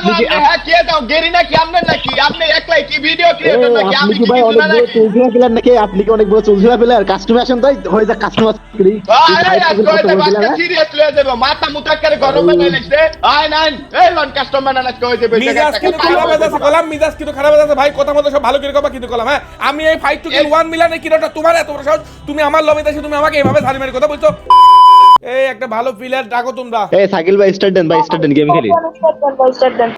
আপনি কি হ্যাঁ কে দাও গেরি নাকি? আপনার নাকি? আপনি একলাই কি ভিডিও ক্রিয়েটর নাকি? আমি কি ভাই অনেক বড় নাকি? চুলঝুলা প্লেয়ার নাকি? আপনি কি অনেক বড় চুলঝুলা প্লেয়ার কাস্টমার আসেন তাই হয়ে যা কাস্টমার করি। আয় আয় আজকে হইতে বাচ্চা সিরিয়াস লয়ে দেব মাথা মুতা করে গরম বানাই আয় নাইন। এই লন কাস্টমার না আজকে হইতে বেশি মিজাজ কিন্তু খারাপ কলাম মিজাজ কিন্তু খারাপ যাচ্ছে। ভাই কথা মতো সব ভালো করে কবা কিন্তু কলাম হ্যাঁ? আমি এই ফাইট টু কিল ওয়ান মিলানে কিলোটা তোমার এত বড় সাহস? তুমি আমার লবিতে এসে তুমি আমাকে এইভাবে ঝাড়ি মেরে কথা বলছো? এই একটা ভালো প্লেয়ার ডাকো তোমরা। এই সাকিল ভাই স্টার্ট দেন ভাই স্টার্ট দেন গেম খেলি।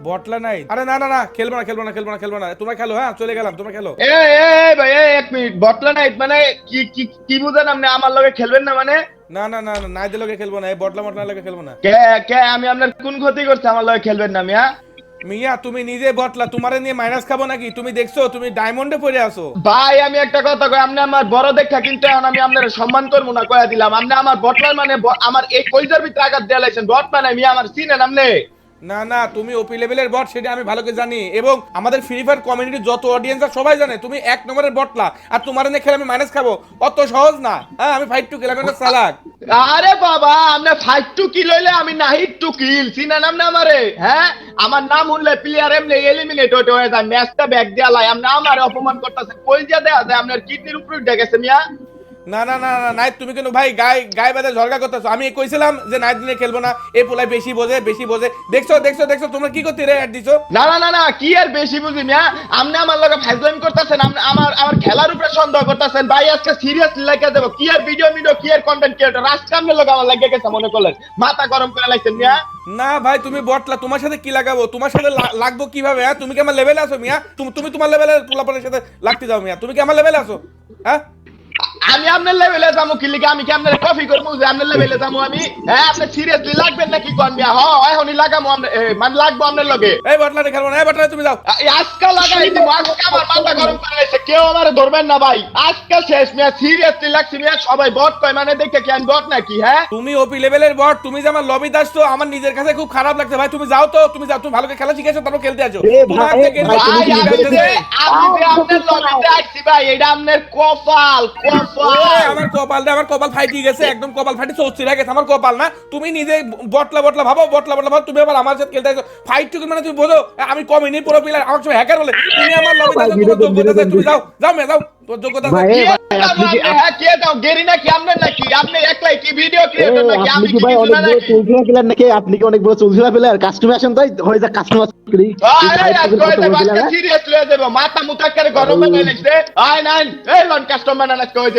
বটলা নাই। আরে না না না খেলব না খেলব না খেলব না খেলব না। তোমরা খেলো হ্যাঁ? চলে গেলাম তোমরা খেলো। এ এ ভাই এ, এক মিনিট। বটলা নাইট মানে কি কি কি বুঝেন আপনি? আমার লগে খেলবেন না মানে? না না না না নাই লগে খেলব না এই বটলা মটলা লগে খেলব না। কে কে আমি আপনার কোন ক্ষতি করছি? আমার লগে খেলবেন না মিয়া মিয়া, তুমি নিজে বটলা তোমারে নিয়ে মাইনাস খাব নাকি? তুমি দেখছ, তুমি ডায়মন্ডে পড়ে আছো। ভাই, আমি একটা কথা কই, আপনি আমার বড় দেখা কিন্তু এখন আমি আপনার সম্মান করব না, কয়া দিলাম। আপনি আমার বটলার মানে আমার এই কইজার ভিতরে আঘাত দেয়া লাইছেন বট মানে মিয়া, আমার চিনেন আপনি? না না, তুমি ওপি লেভেলের বট সেটা আমি ভালো করে জানি। এবং আমাদের ফ্রি ফায়ার কমিউনিটির যত অডিয়েন্স আছে, সবাই জানে, তুমি এক নম্বরের বটলা আর তোমার নিয়ে খেলে আমি মাইনাস খাব। অত সহজ না। হ্যাঁ আমি ফাইট টু খেলাম একটা সালাক। আরে বাবা আপনি ফাইভ টু কিল হইলে আমি নাহিট টু কিল নাম না আমারে? হ্যাঁ? আমার নাম উনলে প্লেয়ার এমনি এলিমিনেট হতে হয়ে যায় ম্যাচটা ব্যাক দেয়া লাই। আপনি আমারে অপমান করতেছেন কই যা দেয়া যায়? আপনার কিডনির উপরে উঠে মিয়া। না না না না নাই তুমি কিন্তু ভাই গায়ে গায়ে বাদে ঝরগা করতেছো। আমি কইছিলাম যে নাইট দিনে খেলব না এই পোলাই বেশি বোঝে বেশি বোঝে। দেখছ দেখছ দেখছ তোমরা কি করতে রে দিছো? না না না না কি আর বেশি বুঝি মিয়া? আপনি আমার লগে ফাইজলামি করতেছেন আমার আমার খেলার উপরে সন্দেহ করতেছেন। ভাই আজকে সিরিয়াসলি লাগিয়ে দেবো। কি আর ভিডিও ভিডিও কি আর কন্টেন্ট ক্রিয়েটর আজকে আপনার লগে আমার লাগিয়ে গেছে মনে করলেন। মাথা গরম করে লাগছেন মিয়া? না ভাই তুমি বটলা তোমার সাথে কি লাগাবো? তোমার সাথে লাগবো কীভাবে হ্যাঁ? তুমি কি আমার লেভেলে আছো মিয়া? তুমি তুমি তোমার লেভেলের পোলাপনের সাথে লাগতে যাও মিয়া। তুমি কি আমার লেভেলে আছো হ্যাঁ? আমি আপনার লেভেলে যাব কি লিখে আমি কি আপনার কফি করব? যে আপনার লেভেলে যাব আমি? হ্যাঁ আপনি সিরিয়াসলি লাগবেন নাকি কোন মিয়া হ এখনই লাগাবো মানে লাগবো আপনার লগে। এই বটলা খেলব না এই বটলা তুমি যাও। আজকে লাগাই দিব আজকে আমার মাথা গরম করে গেছে কেউ আমার ধরবেন না ভাই। আজকে শেষ মিয়া সিরিয়াসলি লাগছে মিয়া সবাই বট কয় মানে দেখে কি আমি বট নাকি হ্যাঁ? তুমি ওপি লেভেলের বট তুমি যে আমার লবি দাস তো আমার নিজের কাছে খুব খারাপ লাগছে। ভাই তুমি যাও তো তুমি যাও তুমি ভালো করে খেলা শিখেছো তারপর খেলতে কি আমি যে আপনার লবিতে আসছি ভাই এটা আপনার কপাল কপাল। আমার কপাল আমার কপাল ফাইটি গেছে একদম কপাল গেছে আমার কপাল না? তুমি নিজে বটলা বটলা ভাবো বটলা বটলা ভাবো তুমি আবার আমার সাথে খেলতে আসো। ফাইট টুকুন মানে তুমি বোঝো আমি কমিনি পুরো প্লেয়ার আমার সঙ্গে হ্যাকার বলে তুমি আমার আসো, তোমার যোগ্যতা আছে, তুমি যাও যাও মে যাও। তোর যোগ্যতা আছে। ভাই, আপনি কি- হ্যাঁ, কে দাও গেরি নাকি? নাকি আপনি একলাই কি ভিডিও ক্রিয়েটর নাকি? আপনি কি ভাই অনেক বড় চুলঝুলা প্লেয়ার নাকি? আপনি কি অনেক বড় চুলঝুলা প্লেয়ার কাস্টমার আসেন তাই? হয়ে যা কাস্টমার করি। সিরিয়াস লয়ে দেব মাথা মুতা করে গরম আয় এই লন কাস্টমার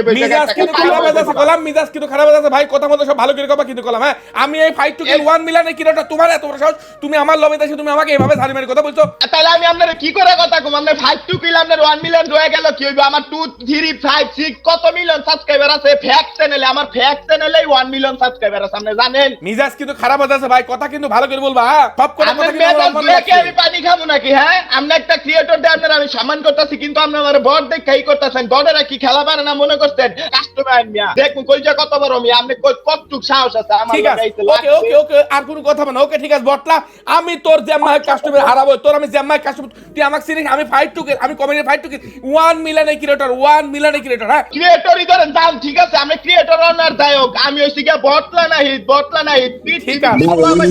মিজাজ কিন্তু খারাপ কলাম মিজাজ কিন্তু খারাপ ভাই কথা মতো সব ভালো করে কবা কিন্তু কলাম হ্যাঁ? আমি এই ফাইট টু কিল ওয়ান মিলানে কিলোটা তোমার এত বড় সাহস? তুমি আমার লবিতে এসে তুমি আমাকে এইভাবে ঝাড়ি মেরে কথা বলছো? তাহলে আমি আপনার কি করে কথা কম? আপনার ফাইভ টু কিল আপনার ওয়ান মিলিয়ন গেল কি হইবে? আমার টু থ্রি ফাইভ সিক্স কত মিলিয়ন সাবস্ক্রাইবার আছে? ফ্যাক চ্যানেলে আমার ফ্যাক চ্যানেলে ওয়ান মিলিয়ন সাবস্ক্রাইবার আছে আপনি জানেন? মিজাজ কিন্তু খারাপ ভাই কথা কিন্তু ভালো করে বলবা হ্যাঁ? সব কথা আপনার আমার। আমি পানি খাব নাকি হ্যাঁ? একটা ক্রিয়েটর দিয়ে আপনার আমি সম্মান করতেছি কিন্তু আপনি আমার বট দেখাই করতেছেন? বটেরা কি খেলা পারে না মনে করছেন কাস্টমার মিয়া দেখুন কই যে কত বড় মিয়া আপনি কই কতটুক সাহস আছে আমার ঠিক আছে। ওকে ওকে ওকে আর কোনো কথা মানে ওকে ঠিক আছে বটলা আমি তোর জ্যামাই কাস্টমার হারাবো তোর আমি জ্যামাই কাস্টমার তুই আমাকে চিনিস আমি ফাইট টু আমি কমেডি ফাইট টু ওয়ান মিলিয়নের ক্রিয়েটর ওয়ান মিলিয়নের ক্রিয়েটর হ্যাঁ? ক্রিয়েটরই ধরেন দাম ঠিক আছে আমি ক্রিয়েটর অনার দায় হোক আমি হইছি গিয়া বটলা না হিট বটলা না হিট ঠিক আছে, ঠিক আছে, আমার ভাই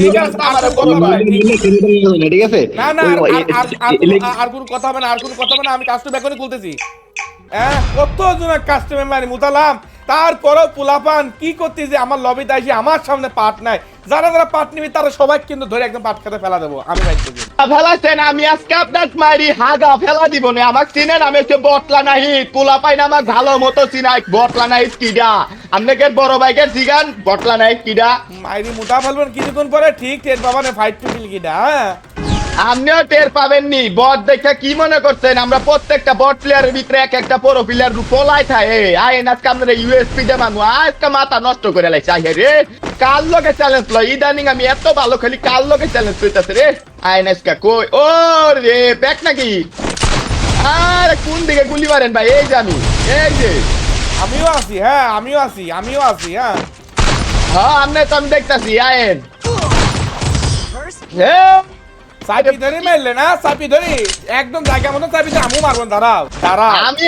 ঠিক আছে। না না আর- ওই- আর- আর- আর কোনো- আর কোনো কথা হবে না আর কোনো কথা হবে না আমি কাস্টমার এখনই বলতেছি হ্যাঁ কত জন কাস্টমার মানে মুতালাম? তারপরেও পোলাপান কি করতে যে আমার লবিতে আসি আমার সামনে পাট নাই। যারা যারা পাট নিবি তারা সবাই কিন্তু ধরে একদম পাট খেতে ফেলা দেবো। আমি ফেলাছেন আমি আজকে আপনার মারি হাগা ফেলা দিব না। আমাকে চিনেন আমি হচ্ছে বটলা না হিট পোলা পাই না আমার ভালো মতো চিনাই। বটলা না হিট কিডা আপনাকে বড় বাইকের জিগান বটলা না হিট কিডা। মাইরি মুটা ফেলবেন কিছুক্ষণ পরে ঠিক টের পাবানে ফাইট টু কিনা হ্যাঁ? আপনিও টের পাবেননি। বট দেখে কি মনে করছেন? আমরা প্রত্যেকটা বট প্লেয়ারের ভিতরে এক একটা বড় প্লেয়ার পোলাই থাকে। আইন আজকে আপনারা ইউএসপি দে মানু আজকে মাথা নষ্ট করে লাইছে। আই রে কাল লগে চ্যালেঞ্জ লয়? ইদানিং আমি এত ভালো খেলি কাল লগে চ্যালেঞ্জ লইতাছে রে? আইন আজকে কই? ও রে ব্যাক নাকি? আরে কোন দিকে গুলি মারেন ভাই? এই যে আমি। এই যে। আমিও আছি হ্যাঁ আমিও আছি আমিও আছি হ্যাঁ। হ্যাঁ আপনি তো আমি দেখতাছি আইন হ্যাঁ। চাপি ধরে মারলে না? চাপি ধরে? একদম জায়গা মতো চাপি ধরে আমিও মারবো দাঁড়াও। দাঁড়াও। আমি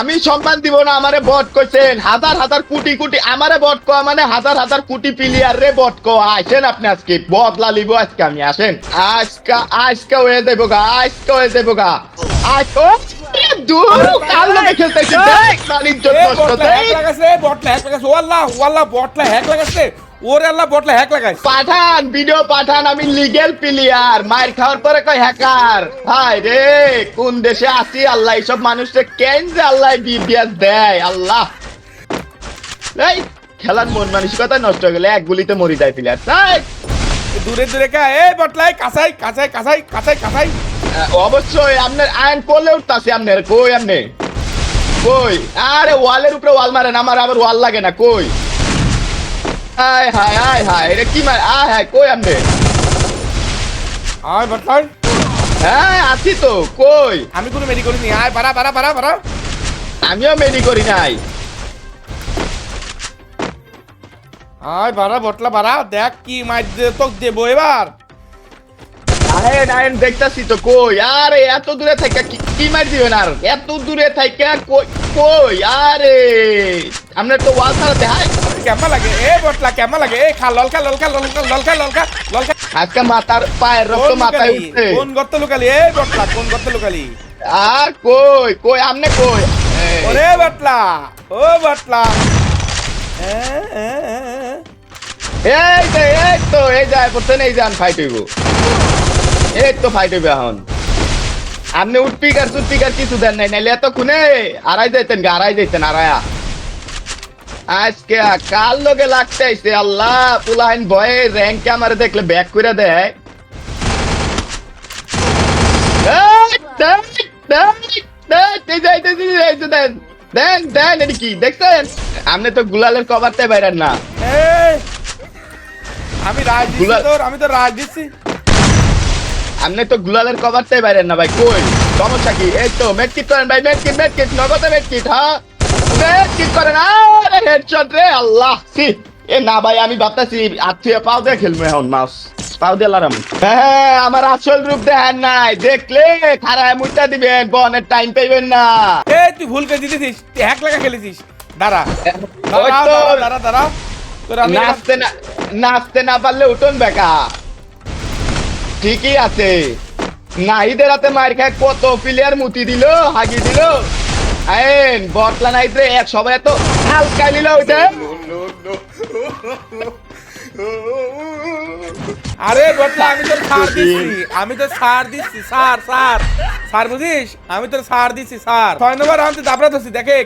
আমি সম্মান দিব না আমারে বট কইছেন। হাজার হাজার কোটি কোটি আমারে বট কয়া মানে হাজার হাজার কোটি প্লেয়ার রে বট কয়া। আসেন আপনি আজকে? বদলা লিব আজকে আমি আসেন। আজকে আজকে হয়ে যাব গা আজকে হয়ে যাব গা। আজ ও দূর কাল দেখ মালিক জন্য হ্যাক লাগাছে বটলা হ্যাক লাগাছে ও আল্লাহ ও আল্লাহ বটলা হ্যাক লাগাছে ওরে আল্লাহ বটলা হ্যাক লাগাইছে। পাঠান ভিডিও পাঠান আমি লিগেল প্লেয়ার মার খাওয়ার পরে কয় হ্যাকার হাই রে কোন দেশে আছি? আল্লাহ এইসব মানুষকে কেন যে আল্লাহ বিবিএস দেয়? আল্লাহ। এই খেলার মন মানসিকতা নষ্ট হয়ে গেলে এক গুলিতে মরি যায় প্লেয়ার তাই দূরে দূরে কা? এ বটলাই কাছাই কাছাই কাছাই কাছাই। কাছাই অবশ্যই আপনার আইন করলে উঠতাছে আপনার। কই আপনি? কই? আরে ওয়ালের উপরে ওয়াল মারেন আমার আবার ওয়াল লাগে না কই? হায় হায় হায় হায় এটা কি মার আয় হায় কই আপনি আয় বটলাই হ্যাঁ আছি তো কই আমি কোনো মেডি করিনি আয় বাড়া বাড়া বাড়া বাড়া আমিও মেডি করি নাই আয় বাড়া বটলা বাড়া দেখ কি মার তোক দেবো এবার আয়েন আয়েন দেখতাছি তো কই আরে এত দূরে থেকে কি- কি মার দিবেন আর এত দূরে থেকে কই কই আরে আপনার তো ওয়াল ছাড়া দেখায় কেমন লাগে? এ বটলা কেমন লাগে? এ খা ললকা ললকা ললকা ললকা ললকা ললকা আজকে মাথার পায়ের রক্ত মাথায় উঠছে। কোন গর্ত লুকালি? এ বটলা কোন গর্ত লুকালি? আর কই কই আমনে কই? ওরে বটলা ও বটলা। এই যে এই তো এই যায় পড়ছেন এই যান ফাইট হইব। এই তো ফাইট হইবে এখন। আপনি উঠপিকার সুটপিকার কিছু দেন নাই নাইলে এত খুনে আড়াই যাইতেন গা আড়াই যাইতেন আড়ায়া। আজকে কাল লোকে লাগতে আইছে? আল্লাহ পুলাইন ভয়ে র্যাঙ্কে আমার দেখলে ব্যাক করে দেয়। দেন, দেন, এটা কি? দেখছেন? আপনি তো গুলালের কভারতে বাইরেন না। আমি রাজ আমি তো রাজ দিচ্ছি আপনি তো গুলালের কভারতে বাইরেন না ভাই কই? সমস্যা কি? এই তো মেডকিট করেন ভাই মেডকিট মেডকিট নগদে মেডকিট হ্যাঁ? করেন আরে হেডশট রে আল্লাহ। এ না ভাই আমি ভাবতাছি আত্মীয় পাও দিয়ে খেলব এখন মাউস পাও দিয়ে লারাম হ্যাঁ আমার আসল রূপ দেখেন নাই। দেখলে খারাপ মুইটা দিবেন বনের টাইম পাইবেন না। এই তুই ভুল করে দিতেছিস তুই হ্যাক লাগা খেলেছিস। দাঁড়া। দাঁড়া দাঁড়া, দাঁড়া দাঁড়া। তোর আমি নাচতে না নাচতে না পারলে উঠুন বেকা। ঠিকই আছে। নাহিদের হাতে মার খায় কত প্লেয়ার মুতি দিল হাগি দিল। আইন বটলা নাইতে এক সবাই এত হালকা নিল ওইটা আরে বটলা আমি তোর সার দিচ্ছি আমি তোর সার দিচ্ছি সার সার। সার বুঝিস? আমি তোর সার দিচ্ছি সার। ছয় নম্বর আমি তো দাবড়া ধরছি দেখে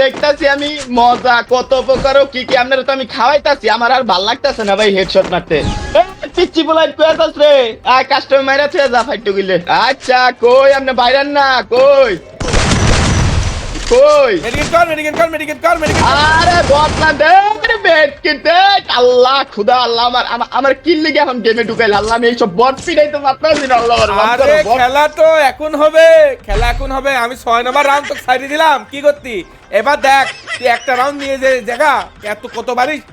দেখতাছি আমি মজা কত প্রকার কি কি আপনারা তো আমি খাওয়াইতাছি আমার আর ভালো লাগতাছে না ভাই হেডশট মারতে। পিচ্ছি বলাই পেয়াতাস রে। আয় কাস্টমার মাইরা থুয়ে যা ফাইটু গিলে। আচ্ছা কই আপনি বাইরেন না কই? কই? মেডিকেট কর মেডিকেট কর মেডিকেট কর মেডিকেট আরে বটলা দে দে আল্লাহ খোদা আল্লাহ আমার আমার- কি লাগে এখন গেমে ঢুকাইল। আল্লাহ আমি এইসব বট তো পারতাছি না আল্লাহ আরে খেলা তো এখন হবে খেলা এখন হবে। আমি ছয় নম্বর রাউন্ড তো সাইডে দিলাম। কি করতি? এবার দেখ তুই একটা রাউন্ড নিয়ে যে দেখা এত কত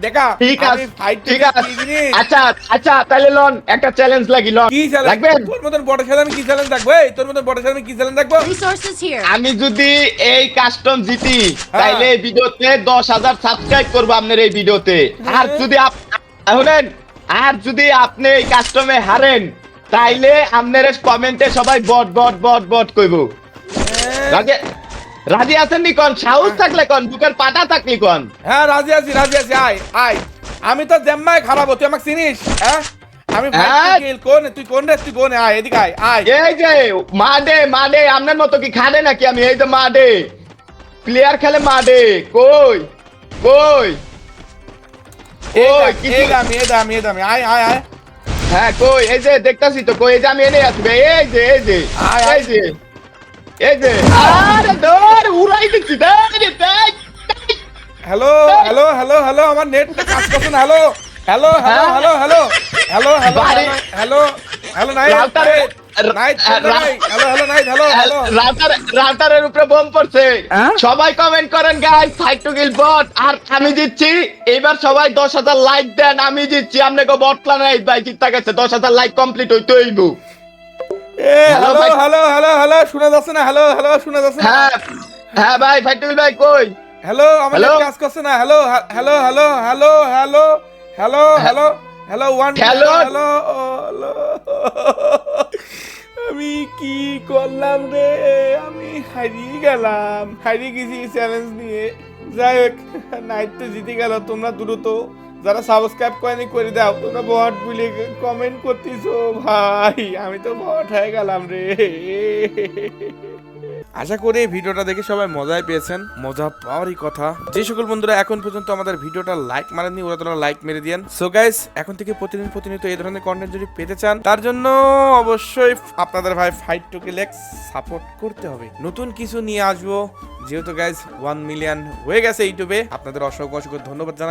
দেখা ঠিক আছে ঠিক আছে। আচ্ছা আচ্ছা তাহলে লন একটা চ্যালেঞ্জ লাগি লন। কি চ্যালেঞ্জ তোর মতন বড় ছেলে আমি কি চ্যালেঞ্জ রাখব? এই তোর মতন বড় ছেলে আমি কি চ্যালেঞ্জ রাখব. আমি যদি এই কাস্টম জিতি হ্যাঁ। তাইলে এই ভিডিওতে দশ হাজার সাবস্ক্রাইব করব আপনার এই ভিডিওতে। আর যদি শুনেন আর যদি আপনি এই কাস্টমে হারেন তাইলে আপনার কমেন্টে সবাই বট বট বট বট কইব। রাজি রাজি আছেন নি কোন? সাহস থাকলে কোন? বুকের পাটা থাকলি কোন? হ্যাঁ রাজি আছি রাজি আছি। আয় আয়। আমি তো জেম্মায় খারাপ তুই আমাকে চিনিস? হ্যাঁ? আমি হ্যাঁ। কিল কোন? তুই কোন রে তুই কোন? আয় এদিকে আয় আয়। এই যে মাডে মাডে আপনার মতো কি খাদে নাকি আমি? এই যে মাডে প্লেয়ার খেলে মাডে কই? কই? কিছু এই দামি এই দামি এই দামি আয় আয় আয়। হ্যাঁ কই? এই যে দেখতাছি তো কই? এই যে আমি এনে আসবে এই যে এই যে আয়, আয়। এই যে। হ্যালো হ্যালো হ্যালো হ্যালো আমার নেট কাজ করছে না hello hello hello hello hello hello hello hello hello নাই রাউটারে- নাই রা- হ্যালো হ্যালো নাই হ্যালো হ্যালো রাউটার রাউটারের উপরে বোম পড়ছে হ্যাঁ? সবাই কমেন্ট করেন guys fight to kill bot আর আমি জিতছি এবার সবাই দশ হাজার লাইক দেন আমি জিতছি আপনাকে বট প্ল্যান ভাই জিতা গেছে দশ হাজার লাইক কমপ্লিট হইতে হইব এ hello hello hello hello hello শোনা যাচ্ছে না হ্যালো হ্যালো শোনা যাচ্ছে না। হ্যাঁ হ্যাঁ ভাই ফাইটুল ভাই কই? হ্যালো আমার কাজ করছে না hello hello hello hello hello hello hello hello one hello? Hello আমি কি করলাম রে? আমি হারিয়ে গেলাম হারিয়ে গেছি চ্যালেঞ্জ নিয়ে। যাই হোক নাইট তো জিতে গেল তোমরা দ্রুত যারা সাবস্ক্রাইব করেনি, করে দাও। তোমরা বট বলে কমেন্ট করতেছো, ভাই। আমি তো বট হয়ে গেলাম রে। আশা করি ভিডিওটা দেখে সবাই মজাই পেয়েছেন। মজা পাওয়ারই কথা। যে সকল বন্ধুরা এখন পর্যন্ত আমাদের ভিডিওটা লাইক মারেননি, ওরা তোরা লাইক মেরে দিয়েন। সো গাইস এখন থেকে প্রতিদিন প্রতিনিয়ত এই ধরনের কন্টেন্ট যদি পেতে চান, তার জন্য অবশ্যই আপনাদের ভাই ফাইট টু কিলেক্স সাপোর্ট করতে হবে। নতুন কিছু নিয়ে আসব। যেহেতু গাইস ওয়ান মিলিয়ন হয়ে গেছে ইউটিউবে আপনাদের অসংখ্য অসংখ্য ধন্যবাদ জানাই।